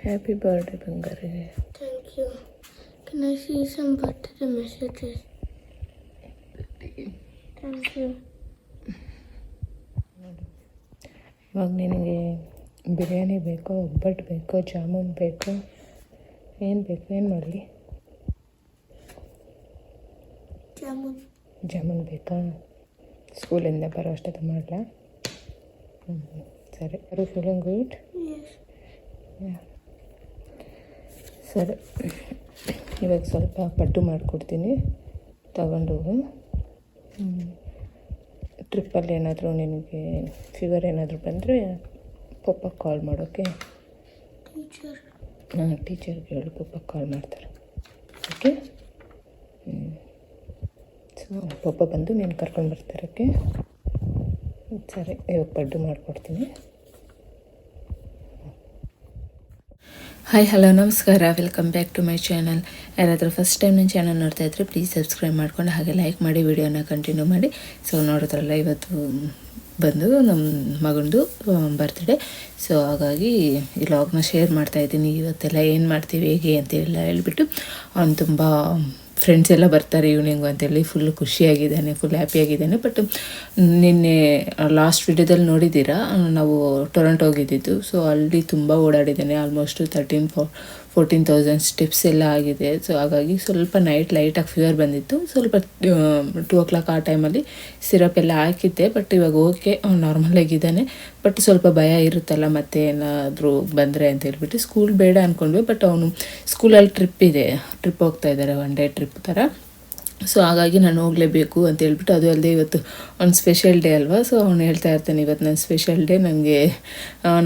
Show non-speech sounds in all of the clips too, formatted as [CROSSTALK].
Happy birthday ಬಂಗಾರಿಗೆ Thank you. Can I see some birthday messages? Thank you. ಇವಾಗ ನಿನಗೆ ಬಿರಿಯಾನಿ ಬೇಕೋ ಒಬ್ಬಟ್ಟು ಬೇಕೋ ಜಾಮೂನ್ ಬೇಕೋ ಏನು ಬೇಕು ಏನು ಮಾಡಲಿ ಜಾಮೂನ್ ಜಾಮೂನ್ ಬೇಕಾ ಸ್ಕೂಲಿಂದ ಬರೋ ಅಷ್ಟೊತ್ತು ಮಾಡಲಾ ಹ್ಞೂ ಸರಿ ಆರ್ ಫೀಲಿಂಗ್ ಗುಡ್. ಸರಿ. ಇವಾಗ ಸ್ವಲ್ಪ ಪಡ್ಡು ಮಾಡಿಕೊಡ್ತೀನಿ. ತಗೊಂಡೋಗು. ಟ್ರಿಪ್ಪಲ್ಲಿ ಏನಾದರೂ ನಿನಗೆ ಫೀವರ್ ಏನಾದರೂ ಬಂದರೆ ಪಪ್ಪ ಕಾಲ್ ಮಾಡೋಕ್ಕೆ Teacher. ಹಾಂ ಟೀಚರ್ಗೆ ಹೇಳಿ ಪಪ್ಪ ಕಾಲ್ ಮಾಡ್ತಾರೆ. ಓಕೆ ಹ್ಞೂ ಸೊ ಪಪ್ಪ ಬಂದು ನೀನು ಕರ್ಕೊಂಡು ಬರ್ತಾರೆ ಓಕೆ ಸರಿ. ಇವಾಗ ಪಡ್ಡು ಮಾಡಿಕೊಡ್ತೀನಿ. ಹಾಯ್ ಹಲೋ ನಮಸ್ಕಾರ. Welcome back to my channel ಯಾರಾದರೂ ಫಸ್ಟ್ ಟೈಮ್ ನನ್ನ ಚಾನಲ್ ನೋಡ್ತಾ ಇದ್ರೆ ಪ್ಲೀಸ್ ಸಬ್ಸ್ಕ್ರೈಬ್ ಮಾಡ್ಕೊಂಡು ಹಾಗೆ ಲೈಕ್ ಮಾಡಿ ವಿಡಿಯೋನ ಕಂಟಿನ್ಯೂ ಮಾಡಿ. ಸೊ ನೋಡಿದ್ರಲ್ಲ, ಇವತ್ತು ಬಂದು ನಮ್ಮ ಮಗಂದು ಬರ್ತ್ಡೇ ಸೊ ಹಾಗಾಗಿ ಈ ಲಾಗ್ನ ಶೇರ್ ಮಾಡ್ತಾ ಇದ್ದೀನಿ. ಇವತ್ತೆಲ್ಲ ಏನು ಮಾಡ್ತೀವಿ, ಹೇಗೆ ಅಂತೆಲ್ಲ ಹೇಳ್ಬಿಟ್ಟು ಅವ್ನು ತುಂಬ ಫ್ರೆಂಡ್ಸ್ ಎಲ್ಲ ಬರ್ತಾರೆ ಈವ್ನಿಂಗು ಅಂತೇಳಿ ಫುಲ್ ಖುಷಿಯಾಗಿದ್ದಾನೆ ಫುಲ್ ಹ್ಯಾಪಿಯಾಗಿದ್ದಾನೆ ಬಟ್ ನಿನ್ನೆ ಲಾಸ್ಟ್ ವಿಡಿಯೋದಲ್ಲಿ ನೋಡಿದ್ದೀರಾ, ನಾವು ಟೊರಂಟೋ ಹೋಗಿದ್ದಿದ್ದು. ಸೊ ಅಲ್ಲಿ ತುಂಬ ಓಡಾಡಿದ್ದಾನೆ ಆಲ್ಮೋಸ್ಟ್ ತರ್ಟೀನ್ ಫೋ ಫೋರ್ಟೀನ್ ತೌಸಂಡ್ ಸ್ಟೆಪ್ಸ್ ಎಲ್ಲ ಆಗಿದೆ. ಸೊ ಹಾಗಾಗಿ ಸ್ವಲ್ಪ ನೈಟ್ ಲೈಟಾಗಿ ಫೀವರ್ ಬಂದಿತ್ತು. ಸ್ವಲ್ಪ ಟೂ ಓ ಕ್ಲಾಕ್ ಆ ಟೈಮಲ್ಲಿ ಸಿರಪ್ ಎಲ್ಲ ಹಾಕಿದ್ದೆ ಬಟ್ ಇವಾಗ ಓಕೆ ನಾರ್ಮಲ್ ಆಗಿದ್ದಾನೆ ಬಟ್ ಸ್ವಲ್ಪ ಭಯ ಇರುತ್ತಲ್ಲ, ಮತ್ತೆ ಏನಾದರೂ ಬಂದರೆ ಅಂತ ಹೇಳ್ಬಿಟ್ಟು ಸ್ಕೂಲ್ ಬೇಡ ಅಂದ್ಕೊಂಡ್ವಿ ಬಟ್ ಅವನು ಸ್ಕೂಲಲ್ಲಿ ಟ್ರಿಪ್ ಇದೆ. ಟ್ರಿಪ್ ಹೋಗ್ತಾ ಇದ್ದಾರೆ ಒನ್ ಡೇ ಟ್ರಿಪ್ ಥರ. ಸೊ ಹಾಗಾಗಿ ನಾನು ಹೋಗಲೇಬೇಕು ಅಂತ ಹೇಳ್ಬಿಟ್ಟು ಅದು ಅಲ್ಲದೆ ಇವತ್ತು ಒಂದು ಸ್ಪೆಷಲ್ ಡೇ ಅಲ್ವಾ? ಸೊ ಅವ್ನು ಹೇಳ್ತಾ ಇರ್ತಾನೆ, ಇವತ್ತು ನನ್ನ ಸ್ಪೆಷಲ್ ಡೇ ನನಗೆ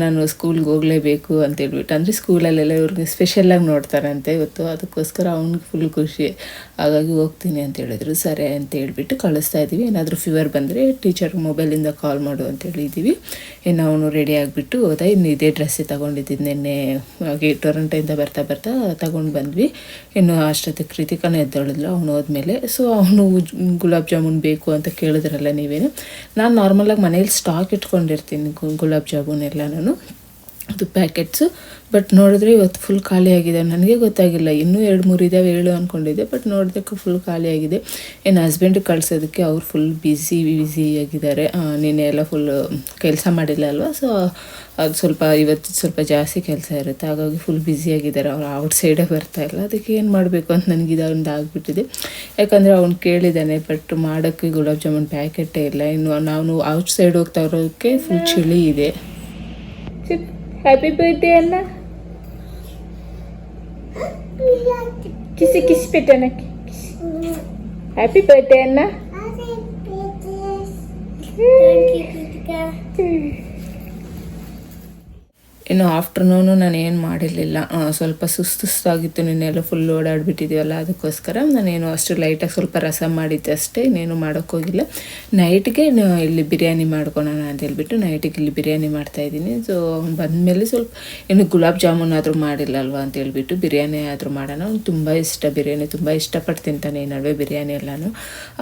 ನಾನು ಸ್ಕೂಲ್ಗೆ ಹೋಗಲೇಬೇಕು ಅಂತ ಹೇಳ್ಬಿಟ್ಟು. ಅಂದರೆ ಸ್ಕೂಲಲ್ಲೆಲ್ಲ ಇವ್ರಿಗೆ ಸ್ಪೆಷಲಾಗಿ ನೋಡ್ತಾರಂತೆ ಇವತ್ತು. ಅದಕ್ಕೋಸ್ಕರ ಅವ್ನಿಗೆ ಫುಲ್ ಖುಷಿ. ಹಾಗಾಗಿ ಹೋಗ್ತೀನಿ ಅಂತ ಹೇಳಿದ್ರು. ಸರಿ ಅಂತ ಹೇಳಿಬಿಟ್ಟು ಕಳಿಸ್ತಾ ಇದ್ದೀವಿ. ಏನಾದರೂ ಫೀವರ್ ಬಂದರೆ ಟೀಚರ್ ಮೊಬೈಲಿಂದ ಕಾಲ್ ಮಾಡು ಅಂತ ಹೇಳಿದ್ದೀವಿ. ಇನ್ನು ಅವನು ರೆಡಿ ಆಗಿಬಿಟ್ಟು ಹೋದ. ಇನ್ನು ಇದೇ ಡ್ರೆಸ್ಸೇ ತೊಗೊಂಡಿದ್ದು ನಿನ್ನೆ, ಹಾಗೆ ಟೊರಂಟೋಯಿಂದ ಬರ್ತಾ ಬರ್ತಾ ತಗೊಂಡು ಬಂದ್ವಿ. ಇನ್ನು ಅಷ್ಟೊತ್ತಿಗೆ ಕೃತಿಕನ ಎದ್ದೊಳಿದ್ಲು. ಅವನು ಹೋದ್ಮೇಲೆ ಸೊ ಅವನು ಗುಲಾಬ್ ಜಾಮೂನ್ ಬೇಕು ಅಂತ ಕೇಳಿದ್ರಲ್ಲ ನೀವೇನು? ನಾನು ನಾರ್ಮಲಾಗಿ ಮನೇಲಿ ಸ್ಟಾಕ್ ಇಟ್ಕೊಂಡಿರ್ತೀನಿ ಗುಲಾಬ್ ಜಾಮೂನ್ ಎಲ್ಲ ನಾನು ಅದು ಪ್ಯಾಕೆಟ್ಸು ಬಟ್ ನೋಡಿದ್ರೆ ಇವತ್ತು ಫುಲ್ ಖಾಲಿಯಾಗಿದೆ ನನಗೆ ಗೊತ್ತಾಗಿಲ್ಲ. ಇನ್ನೂ ಎರಡು ಮೂರು ಇದ್ದಾವೆ ಹೇಳು ಅಂದ್ಕೊಂಡಿದ್ದೆ ಬಟ್ ನೋಡಿದಕ್ಕೆ ಫುಲ್ ಖಾಲಿಯಾಗಿದೆ ಏನು ಹಸ್ಬೆಂಡ್ ಕಳ್ಸೋದಕ್ಕೆ ಅವ್ರು ಫುಲ್ ಬ್ಯುಸಿ ಬ್ಯುಸಿ ಆಗಿದ್ದಾರೆ. ನಿನ್ನೆ ಎಲ್ಲ ಫುಲ್ ಕೆಲಸ ಮಾಡಿಲ್ಲ ಅಲ್ವಾ? ಸೊ ಅದು ಸ್ವಲ್ಪ ಇವತ್ತು ಸ್ವಲ್ಪ ಜಾಸ್ತಿ ಕೆಲಸ ಇರುತ್ತೆ. ಹಾಗಾಗಿ ಫುಲ್ ಬ್ಯುಸಿಯಾಗಿದ್ದಾರೆ ಅವ್ರು ಔಟ್ ಸೈಡೇ ಬರ್ತಾ ಇಲ್ಲ. ಅದಕ್ಕೆ ಏನು ಮಾಡಬೇಕು ಅಂತ ನನಗೆ ಇದೊಂದು ಆಗಿಬಿಟ್ಟಿದೆ. ಯಾಕಂದರೆ ಅವ್ನು ಕೇಳಿದ್ದಾನೆ ಬಟ್ ಮಾಡೋಕ್ಕೆ ಗುಲಾಬ್ ಜಾಮೂನ್ ಪ್ಯಾಕೆಟೇ ಇಲ್ಲ. ಇನ್ನು ನಾವು ಔಟ್ ಸೈಡ್ ಹೋಗ್ತಾ ಇರೋಕ್ಕೆ ಫುಲ್ ಚಳಿ ಇದೆ. Happy birthday, Anna. Kiss a kiss, Peter. Happy birthday, Anna. Happy birthday. Thank you, Peter. ಇನ್ನು ಆಫ್ಟರ್ನೂನು ನಾನು ಏನು ಮಾಡಿರಲಿಲ್ಲ. ಸ್ವಲ್ಪ ಸುಸ್ತು ಸುಸ್ತಾಗಿತ್ತು. ನಿನ್ನೆಲ್ಲ ಫುಲ್ ಓಡಾಡ್ಬಿಟ್ಟಿದ್ದೀವಲ್ಲ ಅದಕ್ಕೋಸ್ಕರ ನಾನೇನು ಅಷ್ಟು ಲೈಟಾಗಿ ಸ್ವಲ್ಪ ರಸ ಮಾಡಿದ್ದೆ ಅಷ್ಟೇ, ಇನ್ನೇನು ಮಾಡೋಕ್ಕೋಗಿಲ್ಲ ನೈಟ್ಗೆ ಇಲ್ಲಿ ಬಿರಿಯಾನಿ ಮಾಡ್ಕೊಳೋಣ ಅಂತ ಹೇಳ್ಬಿಟ್ಟು ನೈಟಿಗೆ ಇಲ್ಲಿ ಬಿರಿಯಾನಿ ಮಾಡ್ತಾಯಿದ್ದೀನಿ ಸೊ ಅವ್ನು ಬಂದಮೇಲೆ ಸ್ವಲ್ಪ, ಇನ್ನು ಗುಲಾಬ್ ಜಾಮೂನ್ ಆದರೂ ಮಾಡಿಲ್ಲ ಅಲ್ವಾ ಅಂತ ಹೇಳ್ಬಿಟ್ಟು ಬಿರಿಯಾನಿ ಆದರೂ ಮಾಡೋಣ. ಅವ್ನು ತುಂಬ ಇಷ್ಟ, ಬಿರಿಯಾನಿ ತುಂಬ ಇಷ್ಟಪಟ್ಟು ತಿಂತಾನೆ ಈ ನಡುವೆ ಬಿರಿಯಾನಿ ಎಲ್ಲನೂ.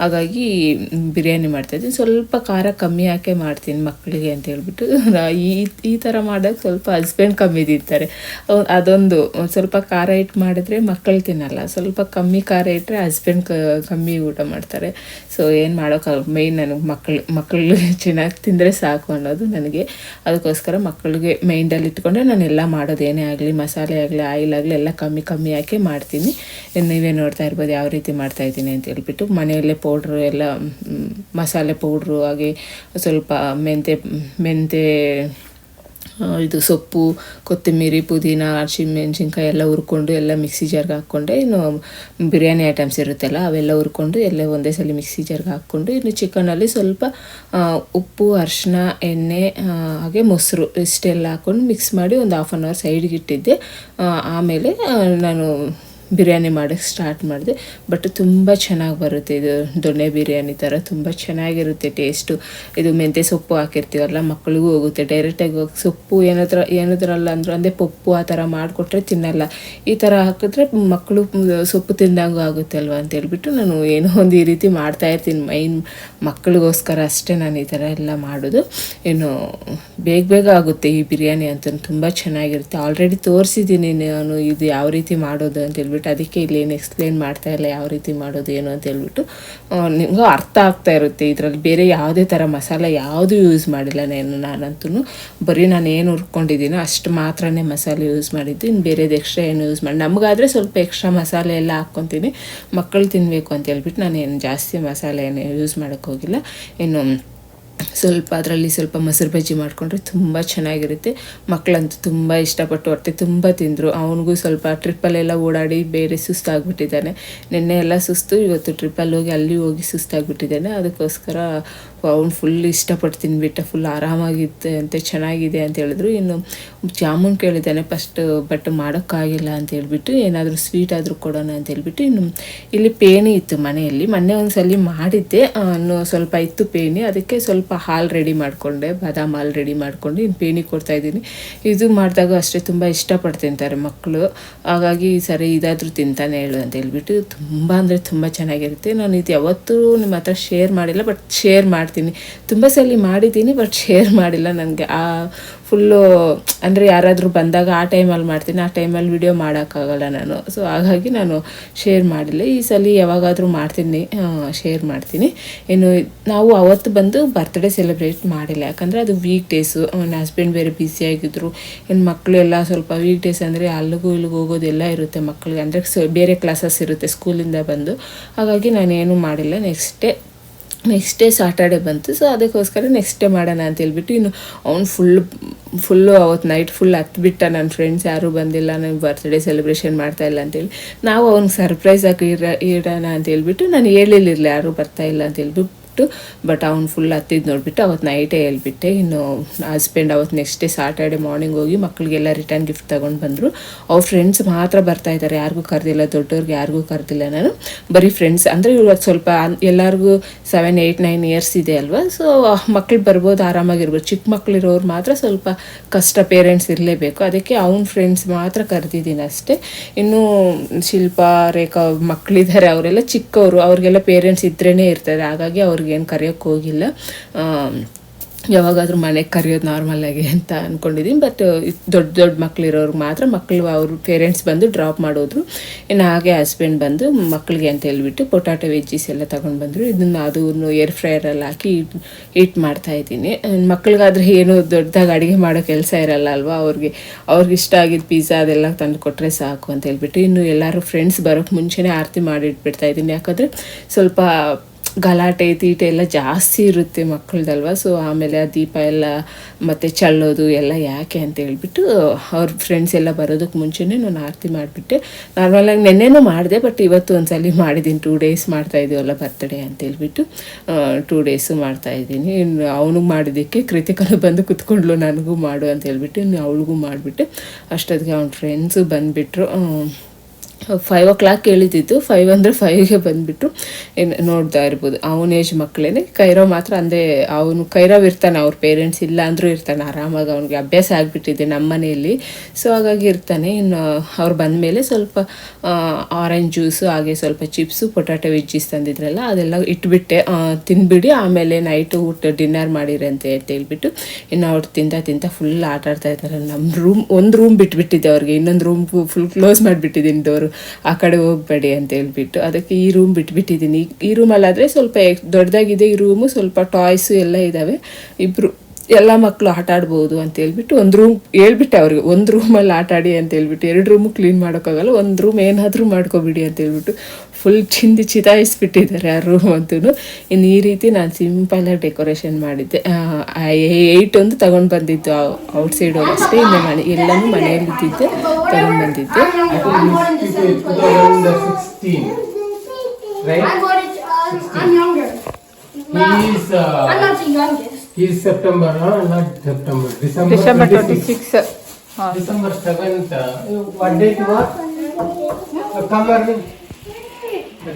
ಹಾಗಾಗಿ ಬಿರಿಯಾನಿ ಮಾಡ್ತಾಯಿದ್ದೀನಿ ಸ್ವಲ್ಪ ಖಾರ ಕಮ್ಮಿ ಹಾಕೇ ಮಾಡ್ತೀನಿ ಮಕ್ಕಳಿಗೆ ಅಂತ ಹೇಳ್ಬಿಟ್ಟು. [LAUGHS] ಈ ಈ ಥರ ಮಾಡೋಕ್ಕೆ ಸ್ವಲ್ಪ ಹಸ್ಬೆಂಡ್ ಕಮ್ಮಿ ತಿಂತಾರೆ ಅದೊಂದು ಸ್ವಲ್ಪ ಖಾರ ಇಟ್ಟು ಮಾಡಿದ್ರೆ ಮಕ್ಕಳು ತಿನ್ನಲ್ಲ. ಸ್ವಲ್ಪ ಕಮ್ಮಿ ಖಾರ ಇಟ್ಟರೆ ಹಸ್ಬೆಂಡ್ ಕಮ್ಮಿ ಊಟ ಮಾಡ್ತಾರೆ. ಸೊ ಏನು ಮಾಡೋಕ್ಕಾಗಲ್ಲ ಮೇಯ್ನ್ ನನಗೆ ಮಕ್ಕಳು ಮಕ್ಕಳು ಚೆನ್ನಾಗಿ ತಿಂದರೆ ಸಾಕು ಅನ್ನೋದು ನನಗೆ. ಅದಕ್ಕೋಸ್ಕರ ಮಕ್ಕಳಿಗೆ ಮೈಂಡಲ್ಲಿ ಇಟ್ಕೊಂಡ್ರೆ ನಾನು ಎಲ್ಲ ಮಾಡೋದು ಏನೇ ಆಗಲಿ, ಮಸಾಲೆ ಆಗಲಿ, ಆಯಿಲ್ ಆಗಲಿ, ಎಲ್ಲ ಕಮ್ಮಿ ಕಮ್ಮಿ ಹಾಕಿ ಮಾಡ್ತೀನಿ. ನೀವೇ ನೋಡ್ತಾ ಇರ್ಬೋದು ಯಾವ ರೀತಿ ಮಾಡ್ತಾ ಇದ್ದೀನಿ ಅಂತ ಹೇಳ್ಬಿಟ್ಟು, ಮನೆಯಲ್ಲೇ ಪೌಡ್ರು ಎಲ್ಲ ಮಸಾಲೆ ಪೌಡ್ರು ಹಾಗೆ ಸ್ವಲ್ಪ ಮೆಂತೆ ಮೆಂತೆ ಇದು ಸೊಪ್ಪು, ಕೊತ್ತಂಬರಿ, ಪುದೀನ ಮೆಣಸಿನ್ಕಾಯಿ ಎಲ್ಲ ಹುರ್ಕೊಂಡು ಎಲ್ಲ ಮಿಕ್ಸಿ ಜಾರ್ಗೆ ಹಾಕ್ಕೊಂಡೆ. ಇನ್ನು ಬಿರಿಯಾನಿ ಐಟಮ್ಸ್ ಇರುತ್ತಲ್ಲ, ಅವೆಲ್ಲ ಹುರ್ಕೊಂಡು ಎಲ್ಲ ಒಂದೇ ಸಲ ಮಿಕ್ಸಿ ಜಾರ್ಗೆ ಹಾಕ್ಕೊಂಡು, ಇನ್ನು ಚಿಕನಲ್ಲಿ ಸ್ವಲ್ಪ ಉಪ್ಪು ಅರಿಶಿನ ಎಣ್ಣೆ ಹಾಗೆ ಮೊಸರು ಇಷ್ಟೆಲ್ಲ ಹಾಕ್ಕೊಂಡು ಮಿಕ್ಸ್ ಮಾಡಿ ಒಂದು ಹಾಫ್ ಆನ್ ಅವರ್ ಸೈಡ್ಗೆ ಇಟ್ಟಿದ್ದೆ. ಆಮೇಲೆ ನಾನು ಬಿರಿಯಾನಿ ಮಾಡೋಕ್ಕೆ ಸ್ಟಾರ್ಟ್ ಮಾಡಿದೆ. ಬಟ್ ತುಂಬ ಚೆನ್ನಾಗಿ ಬರುತ್ತೆ ಇದು ದೊಣ್ಣೆ ಬಿರಿಯಾನಿ ಥರ ತುಂಬ ಚೆನ್ನಾಗಿರುತ್ತೆ ಟೇಸ್ಟು ಇದು ಮೆಂತ್ಯ ಸೊಪ್ಪು ಹಾಕಿರ್ತೀವಲ್ಲ ಮಕ್ಕಳಿಗೂ ಹೋಗುತ್ತೆ. ಡೈರೆಕ್ಟಾಗಿ ಹೋಗಿ ಸೊಪ್ಪು ಏನಾದ್ರ, ಏನಾದ್ರಲ್ಲ ಅಂದ್ರು, ಅಂದರೆ ಪಪ್ಪು ಆ ಥರ ಮಾಡಿಕೊಟ್ರೆ ತಿನ್ನಲ್ಲ. ಈ ಥರ ಹಾಕಿದ್ರೆ ಮಕ್ಕಳು ಸೊಪ್ಪು ತಿಂದಂಗೂ ಆಗುತ್ತೆ ಅಲ್ವಾ ಅಂತ ಹೇಳ್ಬಿಟ್ಟು ನಾನು ಏನೋ ಒಂದು ಈ ರೀತಿ ಮಾಡ್ತಾ ಇರ್ತೀನಿ. ಮೈನ್ ಮಕ್ಕಳಿಗೋಸ್ಕರ ಅಷ್ಟೇ ನಾನು ಈ ಥರ ಎಲ್ಲ ಮಾಡೋದು. ಏನು, ಬೇಗ ಬೇಗ ಆಗುತ್ತೆ ಈ ಬಿರಿಯಾನಿ ಅಂತ ತುಂಬ ಚೆನ್ನಾಗಿರುತ್ತೆ. ಆಲ್ರೆಡಿ ತೋರಿಸಿದ್ದೀನಿ ನಾನು ಇದು ಯಾವ ರೀತಿ ಮಾಡೋದು ಅಂತ ಅದಕ್ಕೆ ಇಲ್ಲೇನು ಎಕ್ಸ್ಪ್ಲೇನ್ ಮಾಡ್ತಾ ಇಲ್ಲ, ಯಾವ ರೀತಿ ಮಾಡೋದು, ಏನು ಅಂತ ಹೇಳ್ಬಿಟ್ಟು ನಿಮಗೂ ಅರ್ಥ ಆಗ್ತಾ ಇರುತ್ತೆ. ಇದರಲ್ಲಿ ಬೇರೆ ಯಾವುದೇ ಥರ ಮಸಾಲೆ ಯಾವುದು ಯೂಸ್ ಮಾಡಿಲ್ಲ ನಾನು ನಾನಂತೂ ಬರೀ ನಾನು ಏನು ಹುರ್ಕೊಂಡಿದ್ದೀನೋ ಅಷ್ಟು ಮಾತ್ರನೇ ಮಸಾಲೆ ಯೂಸ್ ಮಾಡಿದ್ದು. ಇನ್ನು ಬೇರೆದು ಎಕ್ಸ್ಟ್ರಾ ಏನು ಯೂಸ್ ಮಾಡಿ, ನಮಗಾದರೆ ಸ್ವಲ್ಪ ಎಕ್ಸ್ಟ್ರಾ ಮಸಾಲೆ ಎಲ್ಲ ಹಾಕ್ಕೊತೀನಿ. ಮಕ್ಕಳು ತಿನ್ನಬೇಕು ಅಂತ ಹೇಳ್ಬಿಟ್ಟು ನಾನು ಏನು ಜಾಸ್ತಿ ಮಸಾಲೆ ಏನು ಯೂಸ್ ಮಾಡೋಕ್ಕೋಗಿಲ್ಲ ಇನ್ನು ಸ್ವಲ್ಪ ಅದರಲ್ಲಿ ಸ್ವಲ್ಪ ಮೊಸರು ಬಜ್ಜಿ ಮಾಡಿಕೊಂಡ್ರೆ ತುಂಬ ಚೆನ್ನಾಗಿರುತ್ತೆ. ಮಕ್ಕಳಂತೂ ತುಂಬ ಇಷ್ಟಪಟ್ಟು ಹೊರತೆ ತುಂಬ ತಿಂದರು. ಅವನಿಗೂ ಸ್ವಲ್ಪ ಟ್ರಿಪ್ಪಲ್ಲೆಲ್ಲ ಓಡಾಡಿ ಬೇರೆ ಸುಸ್ತಾಗ್ಬಿಟ್ಟಿದ್ದಾನೆ. ನಿನ್ನೆ ಎಲ್ಲ ಸುಸ್ತು, ಇವತ್ತು ಟ್ರಿಪ್ಪಲ್ಲಿ ಹೋಗಿ ಅಲ್ಲಿ ಹೋಗಿ ಸುಸ್ತಾಗ್ಬಿಟ್ಟಿದ್ದಾನೆ. ಅದಕ್ಕೋಸ್ಕರ ಅವ್ನು ಫುಲ್ ಇಷ್ಟಪಟ್ಟು ತಿನ್ಬಿಟ್ಟ ಫುಲ್ ಆರಾಮಾಗಿತ್ತು ಅಂತ ಚೆನ್ನಾಗಿದೆ ಅಂತ ಹೇಳಿದ್ರು. ಇನ್ನು ಜಾಮೂನ್ ಕೇಳಿದ್ದಾನೆ ಫಸ್ಟ್ ಬಟ್ ಮಾಡೋಕ್ಕಾಗಿಲ್ಲ ಅಂತ ಹೇಳ್ಬಿಟ್ಟು, ಏನಾದರೂ ಸ್ವೀಟ್ ಆದರೂ ಕೊಡೋಣ ಅಂತ ಹೇಳ್ಬಿಟ್ಟು, ಇನ್ನು ಇಲ್ಲಿ ಪೇಣಿ ಇತ್ತು ಮನೆಯಲ್ಲಿ. ಮೊನ್ನೆ ಒಂದ್ಸಲಿ ಮಾಡಿದ್ದೆ ಅನ್ನು ಸ್ವಲ್ಪ ಇತ್ತು ಪೇಣಿ. ಅದಕ್ಕೆ ಸ್ವಲ್ಪ ಹಾಲು ರೆಡಿ ಮಾಡಿಕೊಂಡೆ, ಬಾದಾಮ್ ಹಾಲು ರೆಡಿ ಮಾಡಿಕೊಂಡು, ಇನ್ನು ಪೇಣಿ ಕೊಡ್ತಾ ಇದ್ದೀನಿ. ಇದು ಮಾಡಿದಾಗ ಅಷ್ಟೇ ತುಂಬ ಇಷ್ಟಪಟ್ಟು ತಿಂತಾರೆ ಮಕ್ಕಳು ಹಾಗಾಗಿ ಸರಿ ಇದಾದರೂ ತಿಂತಾನೆ ಹೇಳು ಅಂತ ಹೇಳ್ಬಿಟ್ಟು, ತುಂಬ ಅಂದರೆ ತುಂಬ ಚೆನ್ನಾಗಿರುತ್ತೆ. ನಾನು ಇದು ಯಾವತ್ತೂ ನಿಮ್ಮ ಹತ್ರ ಶೇರ್ ಮಾಡಿಲ್ಲ ಬಟ್ ಶೇರ್ ಮಾಡ್ತೀನಿ. ತುಂಬ ಸಲ ಮಾಡಿದ್ದೀನಿ ಬಟ್ ಶೇರ್ ಮಾಡಿಲ್ಲ ನನಗೆ. ಆ ಫುಲ್ಲು ಅಂದರೆ ಯಾರಾದರೂ ಬಂದಾಗ ಆ ಟೈಮಲ್ಲಿ ಮಾಡ್ತೀನಿ, ಆ ಟೈಮಲ್ಲಿ ವಿಡಿಯೋ ಮಾಡೋಕ್ಕಾಗಲ್ಲ ನಾನು. ಸೊ ಹಾಗಾಗಿ ನಾನು ಶೇರ್ ಮಾಡಿಲ್ಲ. ಈ ಸಲ ಯಾವಾಗಾದರೂ ಮಾಡ್ತೀನಿ ಶೇರ್ ಮಾಡ್ತೀನಿ. ಇನ್ನು ನಾವು ಅವತ್ತು ಬಂದು ಬರ್ತ್ಡೇ ಸೆಲೆಬ್ರೇಟ್ ಮಾಡಿಲ್ಲ. ಯಾಕಂದರೆ ಅದು ವೀಕ್ ಡೇಸು ನನ್ನ ಹಸ್ಬೆಂಡ್ ಬೇರೆ ಬ್ಯುಸಿಯಾಗಿದ್ದರು ಇನ್ನು ಮಕ್ಕಳು ಎಲ್ಲ ಸ್ವಲ್ಪ ವೀಕ್ ಡೇಸ್ ಅಂದರೆ ಅಲ್ಲಿಗೂ ಇಲ್ಲಿಗೂ ಹೋಗೋದೆಲ್ಲ ಇರುತ್ತೆ ಮಕ್ಕಳಿಗೆ ಅಂದರೆ ಬೇರೆ ಕ್ಲಾಸಸ್ ಇರುತ್ತೆ ಸ್ಕೂಲಿಂದ ಬಂದು. ಹಾಗಾಗಿ ನಾನೇನು ಮಾಡಿಲ್ಲ. Next day next day Saturday ಬಂತು. ಸೊ ಅದಕ್ಕೋಸ್ಕರ ನೆಕ್ಸ್ಟ್ ಡೇ ಮಾಡೋಣ ಅಂತ ಹೇಳ್ಬಿಟ್ಟು ಇನ್ನು ಅವ್ನು ಫುಲ್ ಫುಲ್ಲು ಅವತ್ತು ನೈಟ್ ಫುಲ್ ಹತ್ಬಿಟ್ಟ. ನನ್ನ ಫ್ರೆಂಡ್ಸ್ ಯಾರೂ ಬಂದಿಲ್ಲ. ನನಗೆ ಬರ್ತ್ಡೇ ಸೆಲೆಬ್ರೇಷನ್ ಮಾಡ್ತಾ ಇಲ್ಲ ಅಂತೇಳಿ ನಾವು ಅವ್ನಿಗೆ ಸರ್ಪ್ರೈಸ್ ಆಗಿ ಇರ, ಇಡೋಣ ಅಂತ ಹೇಳ್ಬಿಟ್ಟು ನಾನು ಹೇಳಿರಲಿಲ್ಲ ಯಾರೂ ಬರ್ತಾ ಇಲ್ಲ ಅಂತ ಹೇಳ್ಬಿಟ್ಟು ಬಟ್ ಅವ್ನು ಫುಲ್ ಹತ್ತಿದ್ದು ನೋಡಿಬಿಟ್ಟು ಅವತ್ತು ನೈಟೇ ಹೇಳ್ಬಿಟ್ಟೆ, ಇನ್ನು ಹಸ್ಬೆಂಡ್ ಅವತ್ತು ನೆಕ್ಸ್ಟ್ ಡೇ ಸಾಟರ್ಡೆ ಮಾರ್ನಿಂಗ್ ಹೋಗಿ ಮಕ್ಕಳಿಗೆಲ್ಲ ರಿಟರ್ನ್ ಗಿಫ್ಟ್ ತೊಗೊಂಡು ಬಂದರು. ಅವ್ರ ಫ್ರೆಂಡ್ಸ್ ಮಾತ್ರ ಬರ್ತಾ ಇದ್ದಾರೆ ಯಾರಿಗೂ ಕರೆದಿಲ್ಲ ದೊಡ್ಡವ್ರಿಗೆ ಯಾರಿಗೂ ಕರೆದಿಲ್ಲ ನಾನು. ಬರೀ ಫ್ರೆಂಡ್ಸ್ ಅಂದರೆ ಇವತ್ತು ಸ್ವಲ್ಪ ಎಲ್ಲರಿಗೂ ಸೆವೆನ್ ಏಯ್ಟ್ ನೈನ್ ಇಯರ್ಸ್ ಇದೆ ಅಲ್ವಾ? ಸೊ ಮಕ್ಳು ಬರ್ಬೋದು, ಆರಾಮಾಗಿರ್ಬೋದು. ಚಿಕ್ಕ ಮಕ್ಕಳಿರೋರು ಮಾತ್ರ ಸ್ವಲ್ಪ ಕಷ್ಟ ಪೇರೆಂಟ್ಸ್ ಇರಲೇಬೇಕು. ಅದಕ್ಕೆ ಅವ್ನ ಫ್ರೆಂಡ್ಸ್ ಮಾತ್ರ ಕರೆದಿದ್ದೀನಿ ಅಷ್ಟೇ. ಇನ್ನು ಶಿಲ್ಪ, ರೇಖಾ ಮಕ್ಕಳಿದ್ದಾರೆ ಅವರೆಲ್ಲ ಚಿಕ್ಕವರು. ಅವ್ರಿಗೆಲ್ಲ ಪೇರೆಂಟ್ಸ್ ಇದ್ರೇ ಇರ್ತಾರೆ ಹಾಗಾಗಿ ಅವ್ರಿಗೇನು ಕರೆಯೋಕ್ಕೆ ಹೋಗಿಲ್ಲ. ಯಾವಾಗಾದರೂ ಮನೆಗೆ ಕರೆಯೋದು ನಾರ್ಮಲಾಗಿ ಅಂತ ಅಂದ್ಕೊಂಡಿದ್ದೀನಿ ಬಟ್ ದೊಡ್ಡ ದೊಡ್ಡ ಮಕ್ಕಳಿರೋರ್ಗೆ ಮಾತ್ರ ಮಕ್ಕಳು ಅವ್ರ ಪೇರೆಂಟ್ಸ್ ಬಂದು ಡ್ರಾಪ್ ಮಾಡೋದ್ರು. ಇನ್ನು ಹಾಗೆ ಹಸ್ಬೆಂಡ್ ಬಂದು ಮಕ್ಕಳಿಗೆ ಅಂತ ಹೇಳ್ಬಿಟ್ಟು ಪೊಟಾಟೊ ವೆಜ್ಜೀಸ್ ಎಲ್ಲ ತಗೊಂಡು ಬಂದರು. ಇದನ್ನು ಅದನ್ನು ಏರ್ ಫ್ರೈಯರಲ್ಲಿ ಹಾಕಿ ಇಟ್ ಮಾಡ್ತಾ ಮಾಡ್ತಾಯಿದ್ದೀನಿ ಮಕ್ಳಿಗಾದ್ರೆ ಏನು ದೊಡ್ಡದಾಗಿ ಅಡುಗೆ ಮಾಡೋ ಕೆಲಸ ಇರಲ್ಲ ಅಲ್ವಾ? ಅವ್ರಿಗೆ ಅವ್ರಿಗೆ ಇಷ್ಟ ಆಗಿದ್ದು ಪಿಜ್ಜಾ ಅದೆಲ್ಲ ತಂದು ಕೊಟ್ಟರೆ ಸಾಕು ಅಂತ ಹೇಳ್ಬಿಟ್ಟು ಇನ್ನು ಎಲ್ಲರೂ ಫ್ರೆಂಡ್ಸ್ ಬರೋಕ್ಕೆ ಮುಂಚೆನೇ ಆರತಿ ಮಾಡಿಟ್ಬಿಡ್ತಾಯಿದ್ದೀನಿ ಯಾಕಂದರೆ ಸ್ವಲ್ಪ ಗಲಾಟೆ, ತೀಟೆ ಎಲ್ಲ ಜಾಸ್ತಿ ಇರುತ್ತೆ ಮಕ್ಕಳದಲ್ವ? ಸೊ ಆಮೇಲೆ ಆ ದೀಪ ಎಲ್ಲ ಮತ್ತು ಚಳ್ಳೋದು ಎಲ್ಲ ಯಾಕೆ ಅಂತ ಹೇಳ್ಬಿಟ್ಟು ಅವ್ರ ಫ್ರೆಂಡ್ಸ್ ಎಲ್ಲ ಬರೋದಕ್ಕೆ ಮುಂಚೆನೇ ನಾನು ಆರತಿ ಮಾಡಿಬಿಟ್ಟೆ. ನಾರ್ಮಲಾಗಿ ನೆನ್ನೆನೂ ಮಾಡಿದೆ ಬಟ್ ಇವತ್ತು ಒಂದ್ಸಲಿ ಮಾಡಿದ್ದೀನಿ ಟೂ ಡೇಸ್ ಮಾಡ್ತಾ ಇದೀವಲ್ಲ ಬರ್ತ್ಡೇ ಅಂತ ಹೇಳ್ಬಿಟ್ಟು ಟೂ ಡೇಸು ಮಾಡ್ತಾ ಇದ್ದೀನಿ ಇನ್ನು ಅವನಿಗೆ ಮಾಡಿದ್ದಕ್ಕೆ ಕೃತಿಕನು ಬಂದು ಕುತ್ಕೊಂಡ್ಲು, ನನಗೂ ಮಾಡು ಅಂತ ಹೇಳ್ಬಿಟ್ಟು ಅವಳಿಗೂ ಮಾಡಿಬಿಟ್ಟೆ. ಅಷ್ಟೊತ್ತಿಗೆ ಅವ್ನ ಫ್ರೆಂಡ್ಸು ಬಂದುಬಿಟ್ರು ಫೈವ್ ಓ ಕ್ಲಾಕ್ ಹೇಳಿದ್ದಿದ್ದು ಫೈವ್ ಅಂದರೆ ಫೈವ್ಗೆ ಬಂದುಬಿಟ್ಟು ನೋಡ್ತಾ ಇರ್ಬೋದು, ಅವನ ಏಜ್ ಮಕ್ಕಳೇ ಕೈರೋ ಮಾತ್ರ ಅಂದರೆ ಅವನು ಕೈರೋ ಇರ್ತಾನೆ, ಅವ್ರ ಪೇರೆಂಟ್ಸ್ ಇಲ್ಲ ಅಂದರೂ ಇರ್ತಾನೆ. ಆರಾಮಾಗಿ ಅವ್ನಿಗೆ ಅಭ್ಯಾಸ ಆಗಿಬಿಟ್ಟಿದೆ ನಮ್ಮ ಮನೆಯಲ್ಲಿ. ಸೊ ಹಾಗಾಗಿ ಇರ್ತಾನೆ. ಇನ್ನು ಅವ್ರು ಬಂದಮೇಲೆ ಸ್ವಲ್ಪ ಆರೆಂಜ್ ಜ್ಯೂಸು ಹಾಗೆ ಸ್ವಲ್ಪ ಚಿಪ್ಸು ಪೊಟ್ಯಾಟೊ ವೆಜ್ಜಿಸ್ ತಂದಿದ್ರಲ್ಲ, ಅದೆಲ್ಲ ಇಟ್ಬಿಟ್ಟೆ. ತಿನ್ಬಿಡಿ, ಆಮೇಲೆ ನೈಟು ಊಟ ಡಿನ್ನರ್ ಮಾಡಿರಿ ಅಂತ ಹೇಳ್ಬಿಟ್ಟು, ಇನ್ನು ಅವ್ರು ತಿಂತ ತಿಂತ ಫುಲ್ ಆಟ ಆಡ್ತಾ ಇದ್ದಾರೆ. ನಮ್ಮ ರೂಮ್ ಒಂದು ರೂಮ್ ಬಿಟ್ಬಿಟ್ಟಿದ್ದೆ ಅವ್ರಿಗೆ. ಇನ್ನೊಂದು ರೂಮ್ ಫುಲ್ ಕ್ಲೋಸ್ ಮಾಡಿಬಿಟ್ಟಿದ್ದೀನಿ ಡೋರು ಆ ಕಡೆ ಹೋಗಬೇಡಿ ಅಂತ ಹೇಳ್ಬಿಟ್ಟು ಅದಕ್ಕೆ ಈ ರೂಮ್ ಬಿಟ್ಬಿಟ್ಟಿದ್ದೀನಿ. ಈ ರೂಮಲ್ಲಾದರೆ ಸ್ವಲ್ಪ ದೊಡ್ಡದಾಗಿದೆ ಈ ರೂಮು ಸ್ವಲ್ಪ ಟಾಯ್ಸು ಎಲ್ಲ ಇದ್ದಾವೆ ಇಬ್ಬರು ಎಲ್ಲ ಮಕ್ಕಳು ಆಟ ಆಡ್ಬೋದು ಅಂತ ಹೇಳ್ಬಿಟ್ಟು ಒಂದು ರೂಮ್ ಹೇಳ್ಬಿಟ್ಟೆ ಅವ್ರಿಗೆ. ಒಂದು ರೂಮಲ್ಲಿ ಆಟ ಆಡಿ ಅಂತ ಹೇಳ್ಬಿಟ್ಟು, ಎರಡು ರೂಮು ಕ್ಲೀನ್ ಮಾಡೋಕ್ಕಾಗಲ್ಲ, ಒಂದು ರೂಮ್ ಏನಾದರೂ ಮಾಡ್ಕೊಬಿಡಿ ಅಂತ ಹೇಳ್ಬಿಟ್ಟು ಫುಲ್ ಚಿಂದಿ ಚಿದಾಯಿಸ್ಬಿಟ್ಟಿದ್ದಾರೆ ಆ ರೂಮ್ ಅಂತೂ ಇನ್ನು ಈ ರೀತಿ ನಾನು ಸಿಂಪಲ್ ಡೆಕೋರೇಷನ್ ಮಾಡಿದ್ದೆ. ಏಯ್ಟ್ ಒಂದು ತಗೊಂಡು ಬಂದಿದ್ದು ಔಟ್ ಸೈಡ್ ಹೋಗಿಸ್ತೇ ಇನ್ನು ಮನೆ ಎಲ್ಲನೂ ಮನೆಯಲ್ಲಿ ಇದ್ದಿದ್ದೆ ತಗೊಂಡು ಬಂದಿದ್ದೆ. ಡಿಸೆಂಬರ್ ಸೆವೆಂತ್ ಒನ್ ಡೇಟ್ ಕಮರ್ Uh,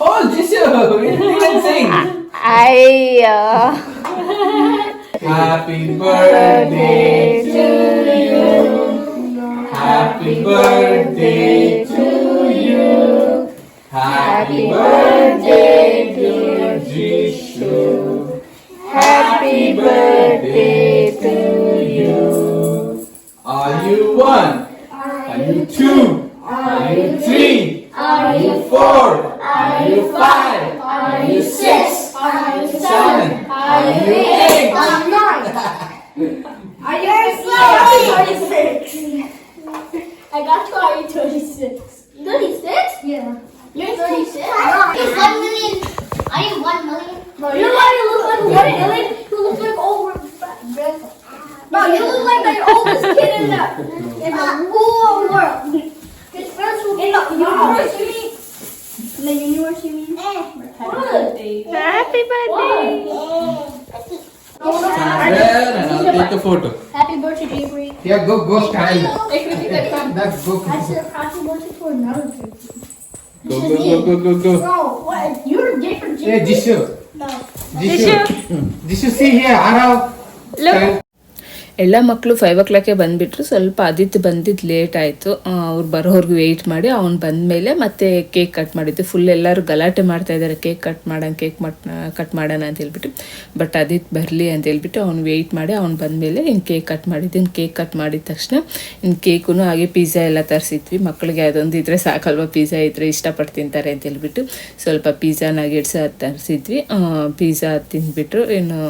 oh, Jisoo, you can sing. Aiyah. Happy birthday to you. Happy birthday to you. Happy birthday, dear Jisoo. Happy birthday. You one? Are you two? Go. I said happy birthday for another person. Go, go, go, go, go, go. Bro, what? You're different, Hey, Jisoo. No. Jisoo. Jisoo, see here. Arav. Stand. ಎಲ್ಲ ಮಕ್ಕಳು five ಓ ಕ್ಲಾಕೆ ಬಂದುಬಿಟ್ರು. ಸ್ವಲ್ಪ ಆದಿತ್ಯ ಬಂದಿದ್ದು late ಆಯಿತು. ಅವ್ರು ಬರೋವರೆಗೂ weight ಮಾಡಿ ಅವ್ನು ಬಂದಮೇಲೆ ಮತ್ತೆ ಕೇಕ್ ಕಟ್ ಮಾಡಿದ್ದು. ಫುಲ್ ಎಲ್ಲರೂ ಗಲಾಟೆ ಮಾಡ್ತಾ ಇದ್ದಾರೆ ಕೇಕ್ ಕಟ್ ಮಾಡೋಣ ಕೇಕ್ ಮಟ್ ಕಟ್ ಮಾಡೋಣ ಅಂತ ಹೇಳ್ಬಿಟ್ಟು. ಬಟ್ ಆದಿತ್ಯ ಬರಲಿ ಅಂತ ಹೇಳ್ಬಿಟ್ಟು ಅವ್ನು ವೆಯ್ಟ್ ಮಾಡಿ ಅವ್ನು ಬಂದಮೇಲೆ ಇನ್ನು ಕೇಕ್ ಕಟ್ ಮಾಡಿದ್ದು. ಇನ್ನು ಕೇಕ್ ಕಟ್ ಮಾಡಿದ ತಕ್ಷಣ ಇನ್ನು ಕೇಕು ಹಾಗೆ ಪಿಜ್ಜಾ ಎಲ್ಲ ತರಿಸಿದ್ವಿ. ಮಕ್ಕಳಿಗೆ ಅದೊಂದು ಇದ್ರೆ ಸಾಕಲ್ವ? ಪಿಜ್ಜಾ ಇದ್ರೆ ಇಷ್ಟಪಟ್ಟು ತಿಂತಾರೆ ಅಂತ ಹೇಳ್ಬಿಟ್ಟು ಸ್ವಲ್ಪ ಪಿಜ್ಜಾನ ನಗೆಟ್ಸ್ ತರಿಸಿದ್ವಿ. ಪಿಜ್ಜಾ ತಿಂದ್ಬಿಟ್ರು. ಇನ್ನು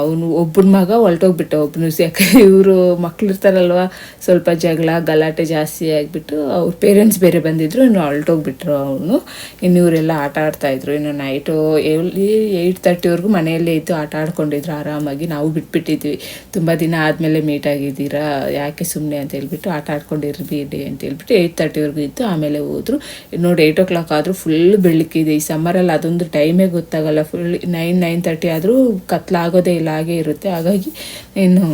ಅವನು ಒಬ್ಬನ ಮಗ ಹೊಲ್ಟೋಗ್ಬಿಟ್ಟ ಒಬ್ಬನು ಯಾಕೆ ಇವರು ಮಕ್ಳು ಇರ್ತಾರಲ್ವ, ಸ್ವಲ್ಪ ಜಗಳ, ಗಲಾಟೆ ಜಾಸ್ತಿ ಆಗಿಬಿಟ್ಟು ಅವ್ರ ಪೇರೆಂಟ್ಸ್ ಬೇರೆ ಬಂದಿದ್ರು, ಇನ್ನು ಅಳ್ಟೋಗ್ಬಿಟ್ರು ಅವನು. ಇನ್ನು ಇವರೆಲ್ಲ ಆಟ ಆಡ್ತಾಯಿದ್ರು ಇನ್ನು ನೈಟು ಏಯ್ಟ್ ತರ್ಟಿವರೆಗೂ ಮನೆಯಲ್ಲೇ ಇದ್ದು ಆಟ ಆಡ್ಕೊಂಡಿದ್ರು ಆರಾಮಾಗಿ. ನಾವು ಬಿಟ್ಬಿಟ್ಟಿದ್ವಿ. ತುಂಬ ದಿನ ಆದಮೇಲೆ ಮೀಟ್ ಆಗಿದ್ದೀರಾ, ಯಾಕೆ ಸುಮ್ಮನೆ ಅಂತ ಹೇಳ್ಬಿಟ್ಟು ಆಟ ಆಡ್ಕೊಂಡಿರ್ಬಿಡಿ ಅಂತ ಹೇಳ್ಬಿಟ್ಟು ಏಯ್ಟ್ ತರ್ಟಿವರೆಗೂ ಇದ್ದು ಆಮೇಲೆ ಹೋದ್ರು. ನೋಡಿ ಏಯ್ಟ್ ಓ ಕ್ಲಾಕ್ ಆದರೂ ಫುಲ್ ಬೆಳಕಿದೆ ಈ ಸಮ್ಮರಲ್ಲಿ ಅದೊಂದು ಟೈಮೇ ಗೊತ್ತಾಗಲ್ಲ. ಫುಲ್ ನೈನ್ ನೈನ್ ತರ್ಟಿ ಆದರೂ ಕತ್ಲಾಗೋದೇ ಇಲ್ಲ, ಹಾಗೆ ಇರುತ್ತೆ. ಹಾಗಾಗಿ ಇನ್ನು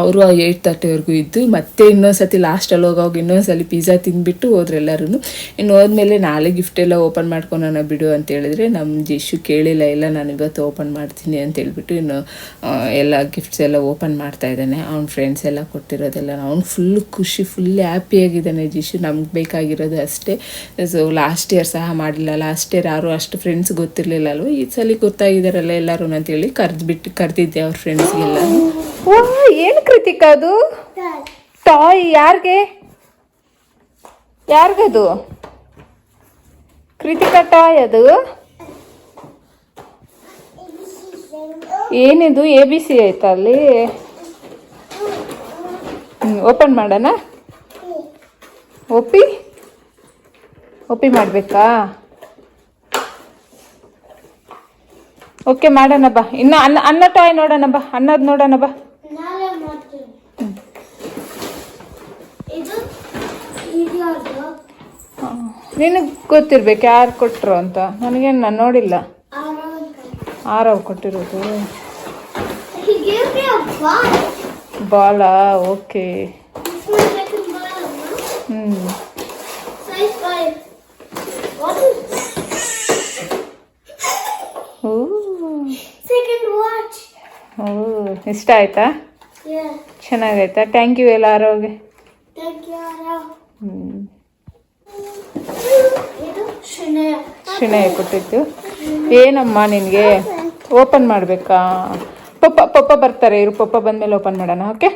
ಅವರು ಏಯ್ಟ್ ತರ್ಟಿವರೆಗೂ ಇದ್ದು, ಮತ್ತೆ ಇನ್ನೊಂದ್ಸತಿ ಲಾಸ್ಟಲ್ಲಿ ಹೋಗೋವಾಗ ಇನ್ನೊಂದ್ಸಲಿ ಪಿಜ್ಜಾ ತಿಂದ್ಬಿಟ್ಟು ಹೋದ್ರೆ ಎಲ್ಲರೂ ಇನ್ನು ಹೋದ್ಮೇಲೆ ನಾಳೆ ಗಿಫ್ಟ್ ಎಲ್ಲ ಓಪನ್ ಮಾಡ್ಕೊಳೋಣ ಬಿಡು ಅಂತ ಹೇಳಿದ್ರೆ ನಮ್ಮ ಜಿಶು ಕೇಳಿಲ್ಲ, ಇಲ್ಲ ನಾನು ಇವತ್ತು ಓಪನ್ ಮಾಡ್ತೀನಿ ಅಂತ ಹೇಳ್ಬಿಟ್ಟು ಇನ್ನು ಎಲ್ಲ ಗಿಫ್ಟ್ಸ್ ಎಲ್ಲ ಓಪನ್ ಮಾಡ್ತಾ ಇದ್ದಾನೆ. ಅವ್ನ ಫ್ರೆಂಡ್ಸ್ ಎಲ್ಲ ಕೊಟ್ಟಿರೋದೆಲ್ಲ, ಅವ್ನು ಫುಲ್ ಖುಷಿ ಫುಲ್ ಹ್ಯಾಪಿಯಾಗಿದ್ದಾನೆ ಜಿಶು. ನಮ್ಗೆ ಬೇಕಾಗಿರೋದು ಅಷ್ಟೇ. ಸೊ ಲಾಸ್ಟ್ ಇಯರ್ ಸಹ ಮಾಡಿಲ್ಲ. ಲಾಸ್ಟ್ ಇಯರ್ ಯಾರು ಅಷ್ಟು ಫ್ರೆಂಡ್ಸ್ ಗೊತ್ತಿರಲಿಲ್ಲ ಅಲ್ವ? ಈ ಸಲ ಗೊತ್ತಾಗಿದ್ದಾರಲ್ಲ ಎಲ್ಲರೂ ಅಂತೇಳಿ ಕರೆದ್ಬಿಟ್ಟು ಕರೆದಿದ್ದೆ ಅವ್ರ ಫ್ರೆಂಡ್ಸ್ಗೆಲ್ಲ ಏನು ಕೃತಿಕ ಅದು? ಟಾಯ್ ಯಾರಿಗೆ? ಯಾರಿಗದು ಕೃತಿಕ ಟಾಯ್ ಅದು? ಏನಿದು? ಎ ಬಿ ಸಿ ಆಯ್ತಾ ಅಲ್ಲಿ? ಓಪನ್ ಮಾಡೋಣ? ಒಪ್ಪಿ? ಒಪ್ಪಿ ಮಾಡಬೇಕಾ? ಓಕೆ ಮಾಡೋಣ ಬಾ. ಇನ್ನು ಅನ್ನ ಅನ್ನ ಟಾಯ್ ನೋಡೋಣ ಬಾ. ಅನ್ನದ್ ನೋಡೋಣ ಬಾ ನಾಳೆ ಮಾಡ್ತೀನಿ ಇದು ಇದು ಯಾರ್ದು? ನಿನಗೆ ಗೊತ್ತಿರ್ಬೇಕು ಯಾರು ಕೊಟ್ಟರು ಅಂತ. ನನಗೇನು ನಾನು ನೋಡಿಲ್ಲ. ಆರವ್ ಕೊಟ್ಟಿರೋದು. ಬಾಲಾ ಓಕೆ? ಹ್ಞೂ ಓ. ಇಷ್ಟ ಆಯ್ತಾ. ಚೆನ್ನಾಗೈತಾ? ಥ್ಯಾಂಕ್ ಯು ಎಲ್ಲ ಆರೋಗ್ಯ ಶ್ರೀನಯ ಕೊಟ್ಟಿದ್ದು ಏನಮ್ಮ ನಿನಗೆ ಓಪನ್ ಮಾಡಬೇಕಾ ಪಪ್ಪ ಪಪ್ಪ ಬರ್ತಾರೆ ಇರು ಪಪ್ಪ ಬಂದಮೇಲೆ ಓಪನ್ ಮಾಡೋಣ ಓಕೆ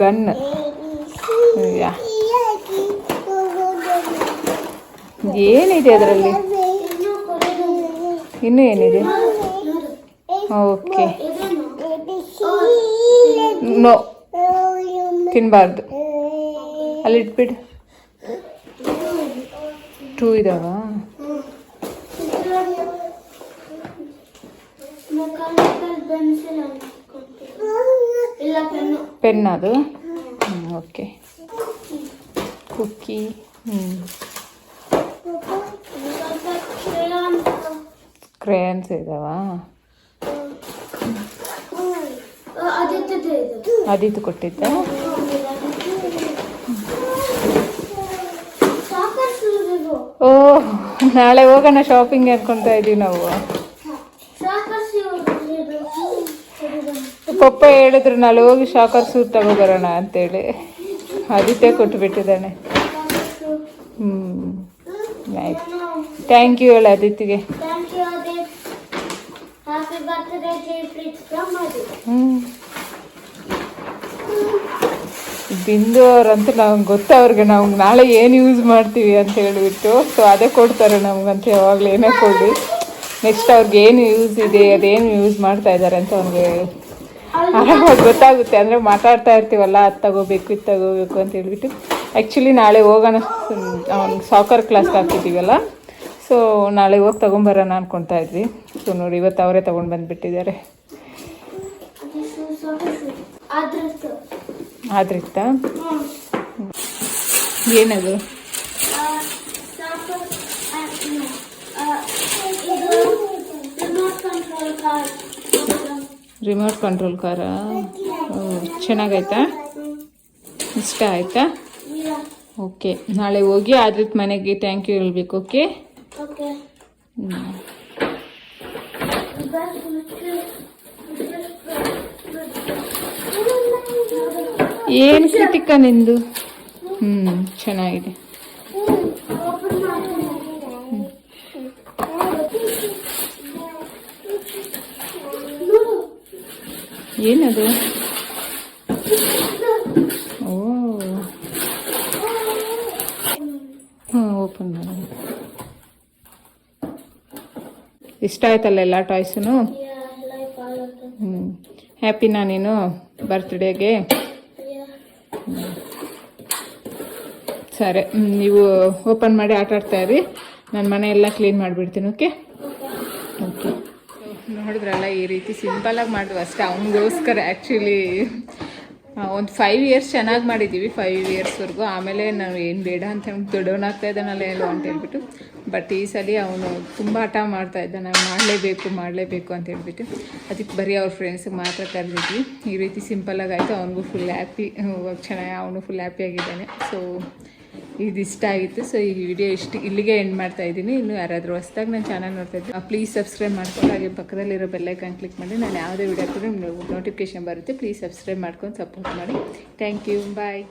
ಗನ್ ಏನಿದೆ ಅದರಲ್ಲಿ ಇನ್ನೂ ಏನಿದೆ. ಓಕೆ. ನೋ ತಿನ್ನಬಾರ್ದು ಅಲ್ಲಿ ಇಟ್ಬಿಡು. ಟೂ ಇದಾವ? ಪೆನ್ ಅದು? ಓಕೆ ಕುಕ್ಕಿ ಹ್ಞೂ ಕ್ರೇನ್ಸ್ ಇದಾವ? ಆದಿತ್ತು ಕೊಟ್ಟಿದ್ದೆ ಓ ನಾಳೆ ಹೋಗೋಣ ಶಾಪಿಂಗ್ ಅನ್ಕೊಂತಾ ಇದೀವಿ ನಾವು. ಪಪ್ಪ ಹೇಳಿದ್ರು ನಾಳೆ ಹೋಗಿ ಶಾಕರ್ ಸೂಟ್ ತಗೋಬರೋಣ ಅಂತೇಳಿ. ಆದಿತ್ಯ ಕೊಟ್ಟು ಹ್ಞೂ ಆಯ್ತು. ಥ್ಯಾಂಕ್ ಯು ಹೇಳ ಆದಿತ್ಯಗೆ. Thank you Aadit happy birthday Jayapreet from Aadit ಹ್ಞೂ ಬಿಂದು ಅವ್ರಂತೂ ನಮ್ಗೆ ಗೊತ್ತು, ಅವ್ರಿಗೆ ನಾವು ನಾಳೆ ಏನು ಯೂಸ್ ಮಾಡ್ತೀವಿ ಅಂತ ಹೇಳಿಬಿಟ್ಟು. ಸೊ ಅದೇ ಕೊಡ್ತಾರೆ ನಮ್ಗಂತ ಯಾವಾಗಲೂ ಏನೇ ಕೊಡಿ ನೆಕ್ಸ್ಟ್ ಅವ್ರಿಗೆ ಏನು ಯೂಸ್ ಇದೆ, ಅದೇನು ಯೂಸ್ ಮಾಡ್ತಾ ಇದ್ದಾರೆ ಅಂತ ಅವ್ನಿಗೆ ಆರಾಮಾಗಿ ಗೊತ್ತಾಗುತ್ತೆ. ಅಂದರೆ ಮಾತಾಡ್ತಾ ಇರ್ತೀವಲ್ಲ, ಅದು ತಗೋಬೇಕು, ಇದು ತಗೋಬೇಕು ಅಂತ ಹೇಳಿಬಿಟ್ಟು. ಆ್ಯಕ್ಚುಲಿ ನಾಳೆ ಹೋಗೋಣ. ಅವ್ನಿಗೆ ಸಾಕರ್ ಕ್ಲಾಸ್ಗೆ ಹಾಕಿದ್ದೀವಲ್ಲ ಸೊ ನಾಳೆ ಹೋಗಿ ತೊಗೊಂಬರೋಣ ಅನ್ಕೊತಾ ಇದ್ವಿ. ಸೊ ನೋಡಿ, ಇವತ್ತು ಅವರೇ ತೊಗೊಂಡು ಬಂದುಬಿಟ್ಟಿದ್ದಾರೆ. ಹ್ಞೂ ಏನದು? Remote control car? Remote control ಕಾರ ಚೆನ್ನಾಗೈತಾ? ಇಷ್ಟ ಆಯ್ತಾ? ಓಕೆ ನಾಳೆ ಹೋಗಿ ಆದ್ರಿತ್ ಮನೆಗೆ. ಥ್ಯಾಂಕ್ ಯು ಹೇಳ್ಬೇಕು ಓಕೆ? ಏನು ಕೃತಿಕ ನಿಂದು? ಹ್ಮ್ ಚೆನ್ನಾಗಿದೆ. ಏನದು? ಓ. ಹಾಂ ಓಪನ್ ಮಾಡೋಣ ಇಷ್ಟ ಆಯ್ತಲ್ಲ ಎಲ್ಲ ಟಾಯ್ಸೂ. ಹ್ಞೂ ಹ್ಯಾಪಿನಾ ನೀನು? ಬರ್ತ್ಡೇಗೆ ಸರಿ ನೀವು ಓಪನ್ ಮಾಡಿ ಆಟ ಆಡ್ತಾ ಇರಿ. ನಾನು ಮನೆ ಎಲ್ಲ ಕ್ಲೀನ್ ಮಾಡಿಬಿಡ್ತೀನಿ ಓಕೆ ಓಕೆ. ನೋಡಿದ್ರಲ್ಲ, ಈ ರೀತಿ ಸಿಂಪಲಾಗಿ ಮಾಡಿದ್ವಿ ಅಷ್ಟೇ. ಅವನಿಗೋಸ್ಕರ ಆ್ಯಕ್ಚುಲಿ ಒಂದು ಫೈವ್ ಇಯರ್ಸ್ ಚೆನ್ನಾಗಿ ಮಾಡಿದ್ದೀವಿ ಫೈವ್ ಇಯರ್ಸ್ವರೆಗೂ ಆಮೇಲೆ ನಾವು ಏನು ಬೇಡ ಅಂತ ದೊಡ್ಡವನಾಗ್ತಾ ಇದ್ದಾನಲ್ಲ ಏನು ಅಂತ ಹೇಳ್ಬಿಟ್ಟು. ಬಟ್ ಈ ಸಲ ಅವನು ತುಂಬ ಹಠ ಮಾಡ್ತಾ ಇದ್ದಾನೆ. ಮಾಡಲೇಬೇಕು ಮಾಡಲೇಬೇಕು ಅಂತ ಹೇಳ್ಬಿಟ್ಟು. ಅದಕ್ಕೆ ಬರೀ ಅವ್ರ ಫ್ರೆಂಡ್ಸಿಗೆ ಮಾತ್ರ ಕರೆದಿದ್ವಿ. ಈ ರೀತಿ ಸಿಂಪಲಾಗಿ ಆಯಿತು. ಅವನಿಗೂ ಫುಲ್ ಹ್ಯಾಪಿ ಚೆನ್ನಾಗಿ, ಅವನು ಫುಲ್ ಹ್ಯಾಪಿಯಾಗಿದ್ದಾನೆ ಸೊ ಇದು ಆಗಿತ್ತು ಸೊ ಈ ವಿಡಿಯೋ ಇಷ್ಟು ಇಲ್ಲಿಗೆ ಎಂಡ್ ಮಾಡ್ತಾ ಇದ್ದೀನಿ. ಇನ್ನು ಯಾರಾದರೂ ಹೊಸ್ದಾಗಿ ನಾನು ಚಾನಲ್ ನೋಡ್ತಾ ಇದ್ದೀನಿ ಪ್ಲೀಸ್ ಸಬ್ಸ್ಕ್ರೈಬ್ ಮಾಡ್ಕೊಂಡು ಹಾಗೆ ಪಕ್ಕದಲ್ಲಿರೋ ಬೆಲ್ಲೈಕನ್ ಕ್ಲಿಕ್ ಮಾಡಿ. ನಾನು ಯಾವುದೇ ವಿಡಿಯೋ ಹಾಕಿದ್ರೆ ನೋಟಿಫಿಕೇಶನ್ ಬರುತ್ತೆ. ಪ್ಲೀಸ್ ಸಬ್ಸ್ಕ್ರೈಬ್ ಮಾಡ್ಕೊಂಡು ಸಪೋರ್ಟ್ ಮಾಡಿ. Thank you bye